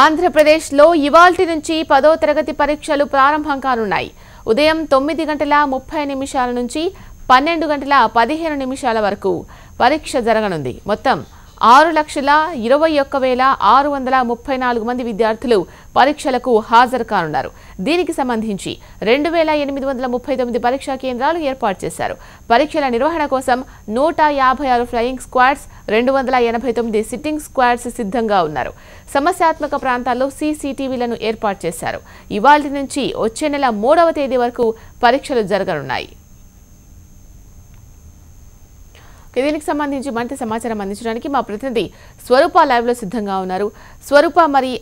ఆంధ్రప్రదేశ్లో ఇవాల్టి నుంచి పదో తరగతి పరీక్షలు ప్రారంభం కానున్నాయి. ఉదయం తొమ్మిది గంటల ముప్పై నిమిషాల నుంచి పన్నెండు గంటల పదిహేను నిమిషాల వరకు పరీక్ష జరగనుంది. మొత్తం ఆరు లక్షల ఇరవై ఒక్క వేల ఆరు వందల ముప్పై నాలుగు మంది విద్యార్థులు పరీక్షలకు హాజరు కానున్నారు. దీనికి సంబంధించి రెండు వేల ఎనిమిది వందల ముప్పై తొమ్మిది పరీక్షా కేంద్రాలు ఏర్పాటు చేశారు. పరీక్షల నిర్వహణ కోసం నూట యాభై ఆరు ఫ్లయింగ్ స్క్వాడ్స్ రెండు వందల ఎనభై తొమ్మిది సిట్టింగ్ స్క్వాడ్స్ సిద్ధంగా ఉన్నారు. సమస్యాత్మక ప్రాంతాల్లో సీసీటీవీలను ఏర్పాటు చేశారు. ఇవాళ నుంచి వచ్చే నెల మూడవ తేదీ వరకు పరీక్షలు జరగనున్నాయి. దీనికి సంబంధించి మరింత సమాచారం అందించడానికి మా ప్రతినిధి స్వరూప లైవ్లో సిద్ధంగా ఉన్నారు. స్వరూప మరి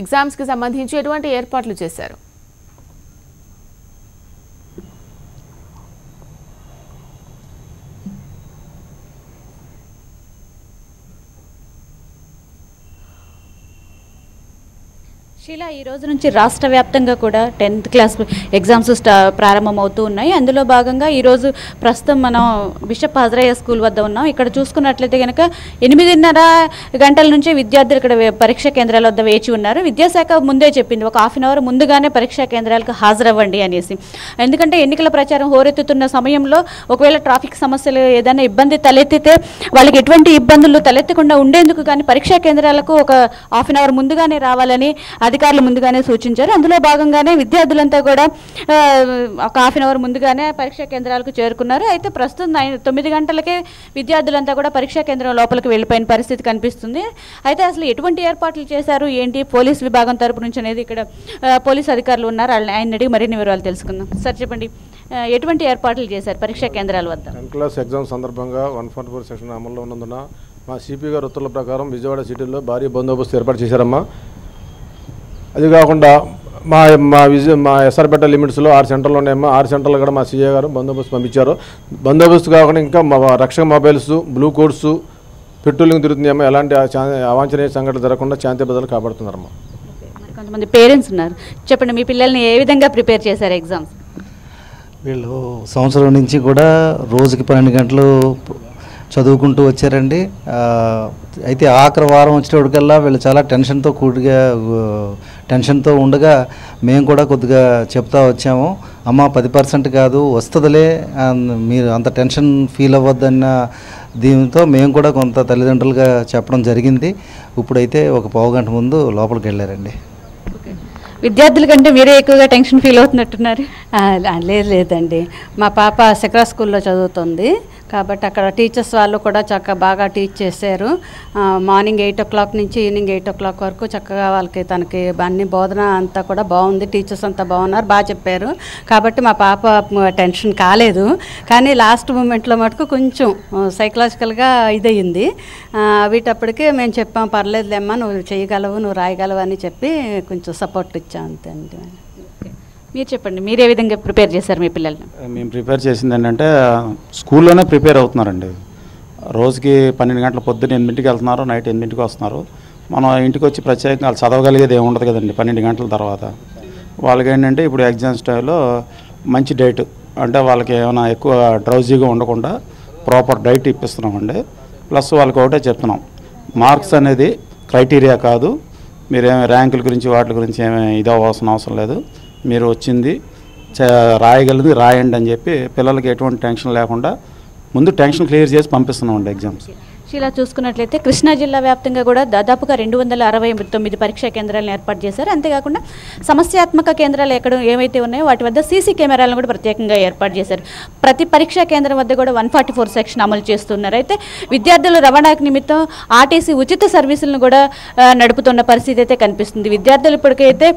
ఎగ్జామ్స్కి ఎగ్జామ్స్కి సంబంధించి ఎటువంటి ఏర్పాట్లు చేశారు? శీలా ఈ రోజు నుంచి రాష్ట్ర వ్యాప్తంగా కూడా టెన్త్ క్లాస్ ఎగ్జామ్స్ స్టా ప్రారంభమవుతూ ఉన్నాయి. అందులో భాగంగా ఈరోజు ప్రస్తుతం మనం బిషప్ హజరయ్య స్కూల్ వద్ద ఉన్నాం. ఇక్కడ చూసుకున్నట్లయితే కనుక ఎనిమిదిన్నర గంటల నుంచి విద్యార్థులు ఇక్కడ పరీక్షా కేంద్రాల వద్ద వేచి ఉన్నారు. విద్యాశాఖ ముందే చెప్పింది ఒక హాఫ్ అన్ అవర్ ముందుగానే పరీక్షా కేంద్రాలకు హాజరవ్వండి అనేసి. ఎందుకంటే ఎన్నికల ప్రచారం హోరెత్తుతున్న సమయంలో ఒకవేళ ట్రాఫిక్ సమస్యలు ఏదైనా ఇబ్బంది తలెత్తితే వాళ్ళకి ఎటువంటి ఇబ్బందులు తలెత్తకుండా ఉండేందుకు కానీ పరీక్షా కేంద్రాలకు ఒక హాఫ్ అన్ అవర్ ముందుగానే రావాలని అది అధికారులు ముందుగానే సూచించారు. అందులో భాగంగానే విద్యార్థులంతా కూడా ఒక హాఫ్ అన్ అవర్ ముందుగానే పరీక్షా కేంద్రాలకు చేరుకున్నారు. అయితే ప్రస్తుతం నైన్ తొమ్మిది గంటలకే విద్యార్థులంతా కూడా పరీక్షా కేంద్రం లోపలికి వెళ్ళిపోయిన పరిస్థితి కనిపిస్తుంది. అయితే అసలు ఎటువంటి ఏర్పాట్లు చేశారు? ఏంటి? పోలీస్ విభాగం తరపు నుంచి అనేది ఇక్కడ పోలీస్ అధికారులు ఉన్నారు. వాళ్ళని ఆయన అడిగి మరిన్ని వివరాలు తెలుసుకుందాం. సార్ చెప్పండి. ఎటువంటి ఏర్పాట్లు చేశారు పరీక్షా కేంద్రాల వద్ద? టెన్త్ క్లాస్ ఎగ్జామ్ సందర్భంగా వన్ ఫార్టీ ఫోర్ సెక్షన్ అమల్లో ఉన్నందున మా సిపి గారి ఉత్తర్వుల ప్రకారం విజయవాడ సిటీలో భారీ బందోబస్తు ఏర్పాటు చేశారమ్మా. అది కాకుండా మా మా విజయ మా ఎస్ఆర్పేట లిమిట్స్లో ఆరు సెంటర్లు ఉన్నాయమ్మా. ఆరు సెంటర్లు కూడా మా సీఏ గారు బందోబస్తు పంపించారు. బందోబస్తు కాకుండా ఇంకా మా రక్షక మొబైల్స్ బ్లూ కోడ్స్ పెట్రోలింగ్ తిరుగుతున్నాయమ్మా. ఎలాంటి అవాంఛనీయ సంఘటన జరగకుండా శాంతి భద్రతలు కాపాడుతున్నారమ్మా. మరి కొంతమంది పేరెంట్స్ ఉన్నారు. చెప్పండి మీ పిల్లల్ని ఏ విధంగా ప్రిపేర్ చేశారు ఎగ్జామ్స్? వీళ్ళు సంవత్సరం నుంచి కూడా రోజుకి పన్నెండు గంటలు చదువుకుంటూ వచ్చారండి. ఆ, అయితే ఆఖరి వారం వచ్చేటప్పటికల్లా వీళ్ళు చాలా టెన్షన్తో కూడిగా టెన్షన్తో ఉండగా మేము కూడా కొద్దిగా చెప్తా వచ్చాము. అమ్మ పది పర్సెంట్ కాదు వస్తుందిలే మీరు అంత టెన్షన్ ఫీల్ అవ్వద్దన్న దీంతో మేము కూడా కొంత తల్లిదండ్రులుగా చెప్పడం జరిగింది. ఇప్పుడైతే ఒక పావు గంట ముందు లోపలికి వెళ్ళారండి. విద్యార్థుల కంటే మీరే ఎక్కువగా టెన్షన్ ఫీల్ అవుతున్నట్టున్నారు? లేదు లేదండి. మా పాప శిఖరా స్కూల్లో చదువుతుంది. కాబట్టి అక్కడ టీచర్స్ వాళ్ళు కూడా చక్కగా బాగా టీచ్ చేశారు. మార్నింగ్ ఎయిట్ ఓ క్లాక్ నుంచి ఈవినింగ్ ఎయిట్ ఓ క్లాక్ వరకు చక్కగా వాళ్ళకి తనకి అన్ని బోధన అంతా కూడా బాగుంది. టీచర్స్ అంతా బాగున్నారు బాగా చెప్పారు. కాబట్టి మా పాప టెన్షన్ కాలేదు. కానీ లాస్ట్ మూమెంట్లో మటుకు కొంచెం సైకలాజికల్గా ఇదయ్యింది వీటప్పటికే వీటప్పటికి మేము చెప్పాం పర్లేదులేమ్మా నువ్వు చేయగలవు నువ్వు రాయగలవు అని చెప్పి కొంచెం సపోర్ట్ ఇచ్చాం అంతే అండి. మీరు చెప్పండి మీరు ఏ విధంగా ప్రిపేర్ చేశారు మీ పిల్లల్ని? మేము ప్రిపేర్ చేసింది ఏంటంటే స్కూల్లోనే ప్రిపేర్ అవుతున్నారండి. రోజుకి పన్నెండు గంటల పొద్దున్న ఎనిమిదింటికి వెళ్తున్నారు నైట్ ఎనిమిదింటికి వస్తున్నారు. మనం ఇంటికి వచ్చి ప్రత్యేకంగా వాళ్ళు చదవగలిగేది ఏముండదు ఉండదు కదండి పన్నెండు గంటల తర్వాత. వాళ్ళకి ఏంటంటే ఇప్పుడు ఎగ్జామ్స్ టైంలో మంచి డైట్ అంటే వాళ్ళకి ఏమైనా ఎక్కువ డ్రౌజీగా ఉండకుండా ప్రాపర్ డైట్ ఇప్పిస్తున్నామండి. ప్లస్ వాళ్ళకి ఒకటే చెప్తున్నాం మార్క్స్ అనేది క్రైటీరియా కాదు. మీరేమి ర్యాంకుల గురించి వాటి గురించి ఏమి ఇది అవ్వాల్సిన అవసరం లేదు. మీరు వచ్చింది చ- రాయగలిగింది రాయండి అని చెప్పి పిల్లలకి ఎటువంటి టెన్షన్ లేకుండా ముందు టెన్షన్ క్లియర్ చేసి పంపిస్తున్నామండి ఎగ్జామ్స్. ఇలా చూసుకున్నట్లయితే కృష్ణా జిల్లా వ్యాప్తంగా కూడా దాదాపుగా రెండు వందల అరవై తొమ్మిది పరీక్షా కేంద్రాలను ఏర్పాటు చేశారు. అంతేకాకుండా సమస్యాత్మక కేంద్రాలు ఎక్కడ ఏవైతే ఉన్నాయో వాటి వద్ద సీసీ కెమెరాలను కూడా ప్రత్యేకంగా ఏర్పాటు చేశారు. ప్రతి పరీక్షా కేంద్రం వద్ద కూడా వన్ ఫార్టీ ఫోర్ సెక్షన్ అమలు చేస్తున్నారు. అయితే విద్యార్థుల రవాణాకు నిమిత్తం ఆర్టీసీ ఉచిత సర్వీసులను కూడా నడుపుతున్న పరిస్థితి అయితే కనిపిస్తుంది. విద్యార్థులు ఇప్పటికైతే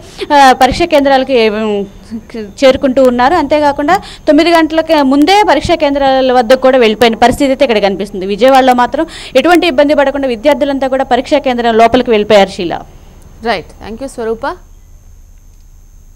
పరీక్షా కేంద్రాలకి చేరుకుంటూ ఉన్నారు. అంతేకాకుండా తొమ్మిది గంటలకి ముందే పరీక్షా కేంద్రాల వద్దకు కూడా వెళ్ళిపోయిన పరిస్థితి అయితే ఇక్కడ కనిపిస్తుంది. విజయవాడలో మాత్రం ఎటువంటి ఇబ్బంది పడకుండా విద్యార్థులంతా కూడా పరీక్షా కేంద్రం లోపలికి వెళ్ళిపోయారు శీల రైట్ థ్యాంక్ యూ స్వరూప